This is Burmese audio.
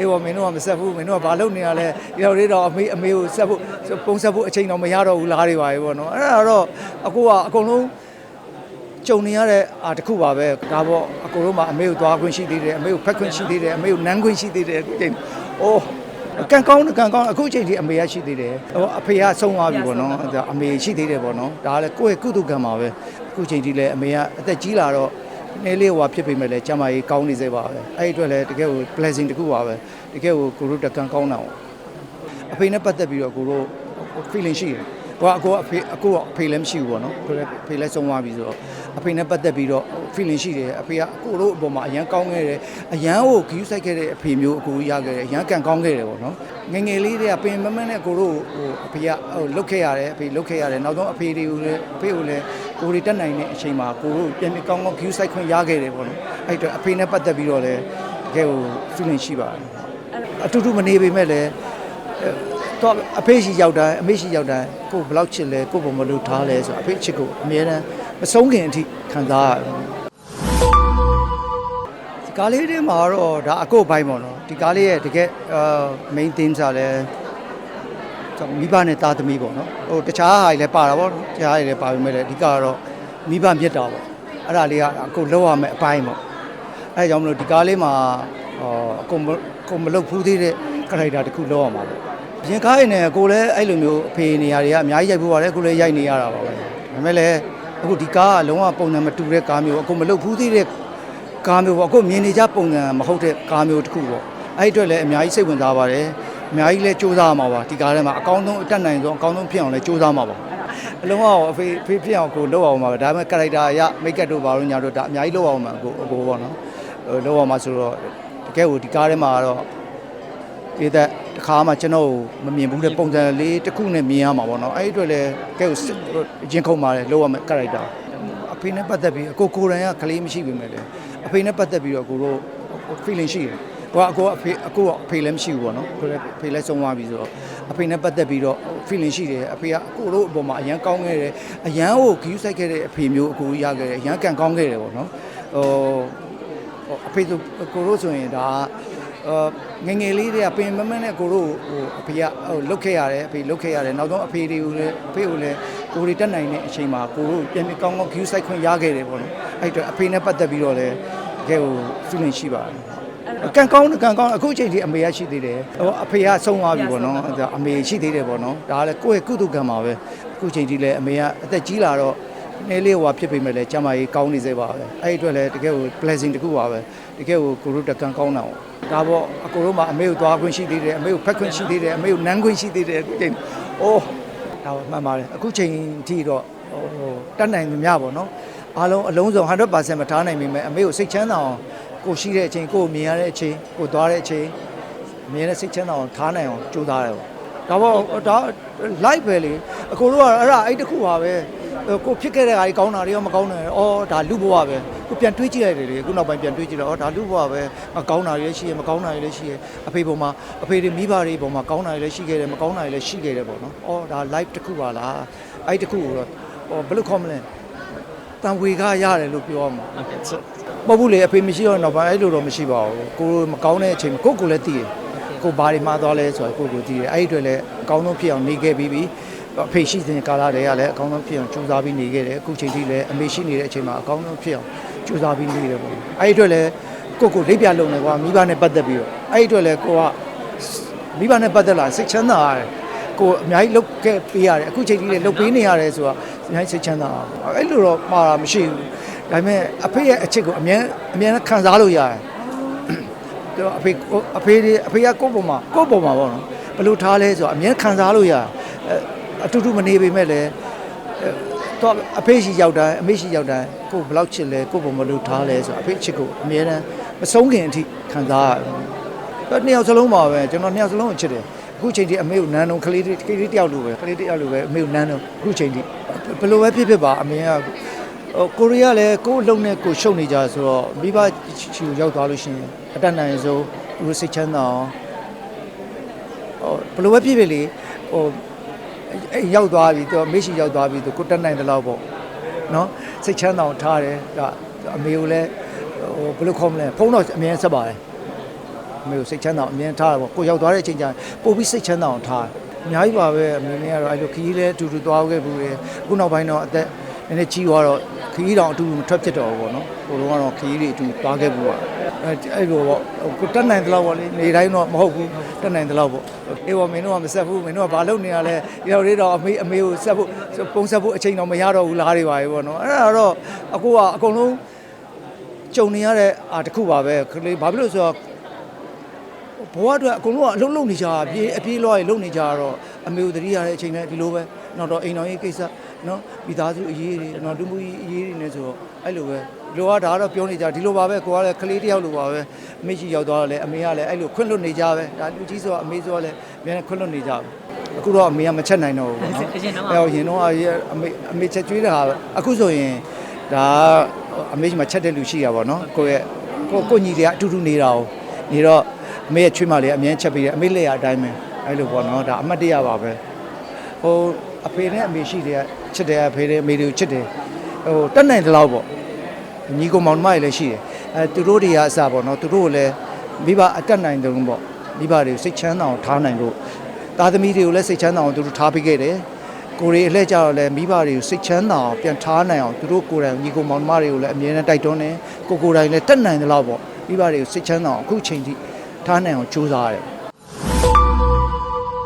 အေးဘောမင်းတို့ကမဆက်ဘူးမင်းတို့ကဘာလုပ်နေရလဲဒီတော့လေးတော့အမေအမေကိုဆက်ဖို့ပုံဆက်ဖို့အချိန်တော့မရတော့ဘူးလားတွေပါပဲပေါ့နော်အဲ့ဒါတော့အခုကအကုန်လုံးကြုံနေရတဲ့အာတစ်ခုပါပဲဒါပေါ့အကုန်လုံးမှာအမေကိုသွားခွင့်ရှိသေးတယ်အမေကိုဖက်ခွင့်ရှိသေးတယ်အမေကိုနမ်းခွင့်ရှိသေးတယ်အခုချိန်အိုးကန်ကောင်းကန်ကောင်းအခုချိန်ထိအမေရရှိသေးတယ်ဟိုအဖေကဆုံးသွားပြီပေါ့နော်ဒါအမေရှိသေးတယ်ပေါ့နော်ဒါကလည်းကိုယ့်ရဲ့ကုသကံပါပဲအခုချိန်ထိလည်းအမေကအသက်ကြီးလာတော့ နည်းလေးဟွာဖြစ်ပေမဲ့လည်းကျမကြီးကောင်းနေစေပါပဲအဲ့ဒီအတွက်လည်းတကယ်ကို blessing တစ်ခုပါပဲတကယ်ကိုကိုတို့တကန်ကောင်းတာပေါ့အဖေနဲ့ပတ်သက်ပြီးတော့ကိုတို့ feeling ရှိတယ်ဟိုကအကိုအဖေအကိုကအဖေလည်းမရှိဘူးပေါ့နော်ကိုလည်းအဖေလည်းဆုံးသွားပြီဆိုတော့အဖေနဲ့ပတ်သက်ပြီးတော့ feeling ရှိတယ်အဖေကကိုတို့အပေါ်မှာအရန်ကောင်းခဲ့တယ်အရန်ကိုဂယူးဆိုင်ခဲ့တဲ့အဖေမျိုးအကိုရခဲ့တယ်အရန်ကန်ကောင်းခဲ့တယ်ပေါ့နော် ငယ်ငယ်လေးတွေကပင်မမနဲ့ကိုတို့ဟိုအဖေကဟိုလုတ်ခဲ့ရတယ်အဖေလုတ်ခဲ့ရတယ်နောက်ဆုံးအဖေတွေကိုလည်းအဖေကိုလည်းကိုရီတက်နိုင်တဲ့အချိန်မှာကိုတို့ပြန်ပြီးကောင်းကောင်းဂယူးဆိုင်ခွင့်ရခဲ့တယ်ပေါ့နော်အဲ့အတွက်အဖေနဲ့ပတ်သက်ပြီးတော့လည်းတကယ်ကို feeling ရှိပါတယ်အတူတူမနေပေမဲ့လည်းတော့အဖေရှိရောက်တိုင်းအမေရှိရောက်တိုင်းကိုယ်ဘယ်လောက်ချစ်လဲကိုယ်ဘယ်မလို့ထားလဲဆိုတော့အဖေချစ်ကိုအမြဲတမ်းမဆုံးခင်အထိခံစားရတယ် ဒီကားလေးတွေမှာတော့ဒါအကို့ဘိုင်းပေါ့နော်ဒီကားလေးရဲ့တကယ်အာ main theme ဆိုလည်းကျွန်တော်မိဘနဲ့သားသမီးပေါ့နော်ဟိုတခြားဟာတွေလည်းပါတာပေါ့နော်တခြားဟာတွေလည်းပါပေမဲ့လည်းအဓိကကတော့မိဘမြတ်တာပေါ့အဲ့ဒါလေးကအကိုလောက်ရမယ်အပိုင်းပေါ့အဲဒါကြောင့်မလို့ဒီကားလေးမှာဟောအကိုမကိုမလုပ်ဖူးသေးတဲ့ character တစ်ခုလောက်ရမှာပေါ့ရင်ကားရည်နဲ့ကိုလည်းအဲ့လိုမျိုးအဖေနေရာတွေကအများကြီးရိုက်ဖို့ပါတယ်ကိုလည်းရိုက်နေရတာပါပဲဒါပေမဲ့လည်းအခုဒီကားကလုံးဝပုံစံမတူတဲ့ကားမျိုးအခုမလုတ်ဘူးသေးတဲ့ ကားမျိုးပေါ့အခုမြင်နေကြပုံစံမဟုတ်တဲ့ကားမျိုးတစ်ခုပေါ့အဲ့ဒီအတွက်လည်းအများကြီးစိတ်ဝင်စားပါတယ်အများကြီးလည်းစူးစမ်းမှာပါဒီကားထဲမှာအကောင်းဆုံးအတက်နိုင်ဆုံးအကောင်းဆုံးဖြစ်အောင်လည်းစူးစမ်းမှာပါအလုံးဝအဖေဖေဖြစ်အောင်ကိုလုပ်အောင်ပါပဲဒါပေမဲ့ character ရ make up တို့ဘာလို့ညာတို့ဒါအများကြီးလုပ်အောင်မှာကိုအကိုပေါ့နော်ဟိုလုပ်အောင်မှာဆိုတော့တကယ်ကိုဒီကားထဲမှာကတော့ဒီသက်တစ်ခါမှကျွန်တော်ကိုမမြင်ဘူးတဲ့ပုံစံလေးတစ်ခုနဲ့မြင်ရမှာပေါ့နော်အဲ့ဒီအတွက်လည်းကဲကိုစစ်ရင်ခုန်ပါတယ်လောက်ရမယ် character အဖေနဲ့ပတ်သက်ပြီးအကိုကိုယ်တိုင်ကကလေးမရှိပေမဲ့လည်း အဖေနဲ့ပတ်သက်ပြီးတော့ကိုတို့ feeling ရှိတယ်ဟိုကအကိုကအဖေအကိုကအဖေလည်းမရှိဘူးပေါ့နော်ကိုလည်းအဖေလည်းဆုံးသွားပြီဆိုတော့အဖေနဲ့ပတ်သက်ပြီးတော့ feeling ရှိတယ်အဖေကအကိုတို့အပေါ်မှာအရန်ကောင်းခဲ့တယ်အရန်ကိုဂယူးဆိုင်ခဲ့တဲ့အဖေမျိုးအကိုရခဲ့တယ်အရန်ကန်ကောင်းခဲ့တယ်ပေါ့နော်ဟိုဟိုအဖေဆိုကိုတို့ဆိုရင်ဒါအာ ငယ်ငယ်လေးတွေကပင်မမနဲ့ကိုတို့ဟိုအဖေကဟိုလုတ်ခဲ့ရတယ်အဖေလုတ်ခဲ့ရတယ်နောက်ဆုံးအဖေတွေကိုလည်းအဖေကိုလည်းကိုရီတက်နိုင်တဲ့အချိန်မှာကိုတို့ပြန်ပြီးကောင်းကောင်း view site ခွင့်ရခဲ့တယ်ပေါ့နော်အဲ့တော့အဖေနဲ့ပတ်သက်ပြီးတော့လည်းတကယ်ကို feeling ရှိပါတယ်ကန်ကောင်းကန်ကောင်းအခုချိန်ထိအမေရရှိသေးတယ်ဟိုအဖေကဆုံးသွားပြီပေါ့နော်ဒါအမေရှိသေးတယ်ပေါ့နော်ဒါကလည်းကိုယ့်ရဲ့ကုသကံပါပဲအခုချိန်ထိလည်းအမေကအသက်ကြီးလာတော့နည်းလေးဟွာဖြစ်ပေမဲ့လည်းကျမကြီးကောင်းနေစေပါပဲအဲ့ဒီအတွက်လည်းတကယ်ကို blessing တစ်ခုပါပဲတကယ်ကိုကိုတို့တကန်ကောင်းတာပေါ့ ဒါပေါ့အကိုတို့မှာအမေကိုသွားခွင့်ရှိသေးတယ်အမေကိုဖက်ခွင့်ရှိသေးတယ်အမေကိုနမ်းခွင့်ရှိသေးတယ်အခုချိန်အိုးဒါမှန်ပါတယ်အခုချိန်ထိတော့ဟိုတတ်နိုင်မြများပေါ့နော်အားလုံးအလုံးစုံ100%မထားနိုင်ပေမဲ့အမေကိုစိတ်ချမ်းသာအောင်ကိုရှိတဲ့အချိန်ကိုမြင်ရတဲ့အချိန်ကိုသွားတဲ့အချိန်မြင်တဲ့စိတ်ချမ်းသာအောင်ထားနိုင်အောင်ကြိုးစားတယ်ပေါ့ဒါပေါ့ဒါ live ပဲလေအကိုတို့ကအဲ့ဒါအဲ့တခုပါပဲကိုဖြစ်ခဲ့တဲ့အားကြီးကောင်းတာတွေရောမကောင်းတာတွေရောအော်ဒါလူဘဝပဲ ကိုပြန်တွေးကြည့်လိုက်တယ်လေအခုနောက်ပိုင်းပြန်တွေးကြည့်တော့အော်ဒါလူဘဝပဲမကောင်းတာတွေလည်းရှိရမကောင်းတာတွေလည်းရှိရအဖေပုံမှာအဖေတွေမိဘတွေပုံမှာကောင်းတာတွေလည်းရှိခဲ့တယ်မကောင်းတာတွေလည်းရှိခဲ့တယ်ပေါ့နော်အော်ဒါ live တစ်ခုပါလားအဲ့တစ်ခုကိုတော့ဟောဘယ်လိုခေါ်မလဲတန်ဝေကားရတယ်လို့ပြောရမှာမဟုတ်ဘူးလေအဖေမရှိတော့တော့ဘာအဲ့လိုတော့မရှိပါဘူးကိုမကောင်းတဲ့အချိန်မှာကိုကိုလည်းသိတယ်ကိုဘာတွေမှားသွားလဲဆိုတော့ကိုကိုသိတယ်အဲ့ဒီအတွက်လည်းအကောင်းဆုံးဖြစ်အောင်နေခဲ့ပြီးပြီအဖေရှိတဲ့ကာလတွေကလည်းအကောင်းဆုံးဖြစ်အောင်ကြိုးစားပြီးနေခဲ့တယ်အခုချိန်ထိလည်းအမေရှိနေတဲ့အချိန်မှာအကောင်းဆုံးဖြစ်အောင် ကြိုးစားပြီးနေတယ်ပေါ့အဲ့ဒီအတွက်လည်းကိုကိုလိပ်ပြလုံနေကွာမိဘနဲ့ပတ်သက်ပြီးတော့အဲ့ဒီအတွက်လည်းကိုကမိဘနဲ့ပတ်သက်လာစိတ်ချမ်းသာရတယ်ကိုအများကြီးလုပ်ခဲ့ပေးရတယ်အခုချိန်ထိလည်းလုပ်ပေးနေရတယ်ဆိုတာအများကြီးစိတ်ချမ်းသာတာအဲ့လိုတော့မှားတာမရှိဘူးဒါပေမဲ့အဖေရဲ့အချစ်ကိုအများအများခံစားလို့ရတယ်တော့အဖေအဖေတွေအဖေကကိုယ့်ပုံမှာကိုယ့်ပုံမှာပေါ့နော်ဘယ်လိုထားလဲဆိုတော့အမြဲခံစားလို့ရအဲအတူတူမနေပေမဲ့လည်း အဲတော့အဖေရှိရောက်တိုင်းအမေရှိရောက်တိုင်းကိုယ်ဘယ်လောက်ချစ်လဲကိုယ့်ပုံမလို့ထားလဲဆိုတော့အဖေချစ်ကိုအမြဲတမ်းမဆုံးခင်အထိခံစားရတယ်။နှစ်ယောက်စလုံးပါပဲကျွန်တော်နှစ်ယောက်စလုံးကိုချစ်တယ်။အခုချိန်ထိအမေကိုနန်းတော့ကလေးကလေးတယောက်လိုပဲကလေးတယောက်လိုပဲအမေကိုနန်းတော့အခုချိန်ထိဘယ်လိုပဲဖြစ်ဖြစ်ပါအမေကဟိုကိုရီးယားလည်းကိုယ်အလုံးနဲ့ကိုယ်ရှုပ်နေကြဆိုတော့မိဘချီကိုရောက်သွားလို့ရှိရင်အတတ်နိုင်ဆုံးသူတို့စိတ်ချမ်းသာအောင်ဟိုဘယ်လိုပဲဖြစ်ဖြစ်လေဟို အဲ့ရောက်သွားပြီသူမေ့ရှိရောက်သွားပြီသူကိုယ်တက်နိုင်တဲ့လောက်ပေါ့နော်စိတ်ချမ်းသာအောင်ထားတယ်ဒါအမေကိုလည်းဟိုဘယ်လိုခေါ်မလဲဖုန်းတော့အမြဲဆက်ပါတယ်အမေကိုစိတ်ချမ်းသာအောင်အမြင်ထားတာပေါ့ကိုရောက်သွားတဲ့အချိန်ကျရင်ပို့ပြီးစိတ်ချမ်းသာအောင်ထားတယ်အများကြီးပါပဲအမေနဲ့ကတော့အဲ့လိုခရီးလဲအတူတူသွားခဲ့ဘူးလေအခုနောက်ပိုင်းတော့အသက်နည်းနည်းကြီးသွားတော့ ခရီးတောင်အတူတူမထွက်ဖြစ်တော့ဘူးပေါ့နော်ဟိုတုန်းကတော့ခရီးတွေအတူသွားခဲ့ဘူးပါအဲ့အဲ့လိုပေါ့ကိုတက်နိုင်တဲ့လောက်ပေါ့လေနေတိုင်းတော့မဟုတ်ဘူးတက်နိုင်တဲ့လောက်ပေါ့အေးပေါ့မင်းတို့ကမဆက်ဘူးမင်းတို့ကဘာလုပ်နေရလဲဒီတော့လေးတော့အမေအမေကိုဆက်ဖို့ပုံဆက်ဖို့အချိန်တော့မရတော့ဘူးလားတွေပါပဲပေါ့နော်အဲ့ဒါတော့အကူကအကုန်လုံးကြုံနေရတဲ့အာတစ်ခုပါပဲခလေးဘာဖြစ်လို့ဆိုတော့ဘဝအတွက်အကုန်လုံးကအလုံးလုံးနေကြတာအပြေးအပြေးလွှားရေလုံးနေကြတော့အမေကိုတတိရတဲ့အချိန်နဲ့ဒီလိုပဲနောက်တော့အိမ်တော်ရေးကိစ္စ နော်မိသားစုအရေးတွေနော်လူမှုရေးအရေးတွေနဲ့ဆိုတော့အဲ့လိုပဲဒီလိုကဒါကတော့ပြောနေကြဒီလိုပါပဲကိုကလည်းခလေးတယောက်လိုပါပဲအမေကြီးရောက်သွားတော့လေအမေကလည်းအဲ့လိုခွင့်လွတ်နေကြပဲဒါလူကြီးဆိုတော့အမေဆိုတော့လည်းမြန်ခွင့်လွတ်နေကြပဲအခုတော့အမေကမချက်နိုင်တော့ဘူးနော်အရင်တော့အဲ့တော့ရင်တော့အမေအမေချက်ကျွေးတာဟာအခုဆိုရင်ဒါအမေကြီးမှာချက်တဲ့လူရှိရပါတော့ကိုယ့်ရဲ့ကိုကိုညီတွေကအတူတူနေတာ哦နေတော့အမေရဲ့ချွေးမလေးအမြဲချက်ပေးတယ်အမေလက်ရအတိုင်းပဲအဲ့လိုပေါ့နော်ဒါအမှတ်တရပါပဲဟိုအဖေနဲ့အမေရှိတယ် ချစ်တယ်အဖေနဲ့အမေတွေကိုချစ်တယ်ဟိုတက်နိုင်တဲ့လောက်ပေါ့ညီကောင်မောင်နှမတွေလည်းရှိတယ်အဲသူတို့တွေကအစပေါ့နော်သူတို့ကိုလည်းမိဘအတက်နိုင်တယ်လို့ပေါ့မိဘတွေကိုစိတ်ချမ်းသာအောင်ထားနိုင်လို့သားသမီးတွေကိုလည်းစိတ်ချမ်းသာအောင်သူတို့ထားပေးခဲ့တယ်ကိုရီအလှည့်ကြတော့လဲမိဘတွေကိုစိတ်ချမ်းသာအောင်ပြန်ထားနိုင်အောင်သူတို့ကိုယ်တိုင်ညီကောင်မောင်နှမတွေကိုလည်းအမြဲတမ်းတိုက်တွန်းတယ်ကိုကိုယ်တိုင်လည်းတက်နိုင်သလောက်ပေါ့မိဘတွေကိုစိတ်ချမ်းသာအောင်အခုချိန်ထိထားနိုင်အောင်ကြိုးစားရတယ်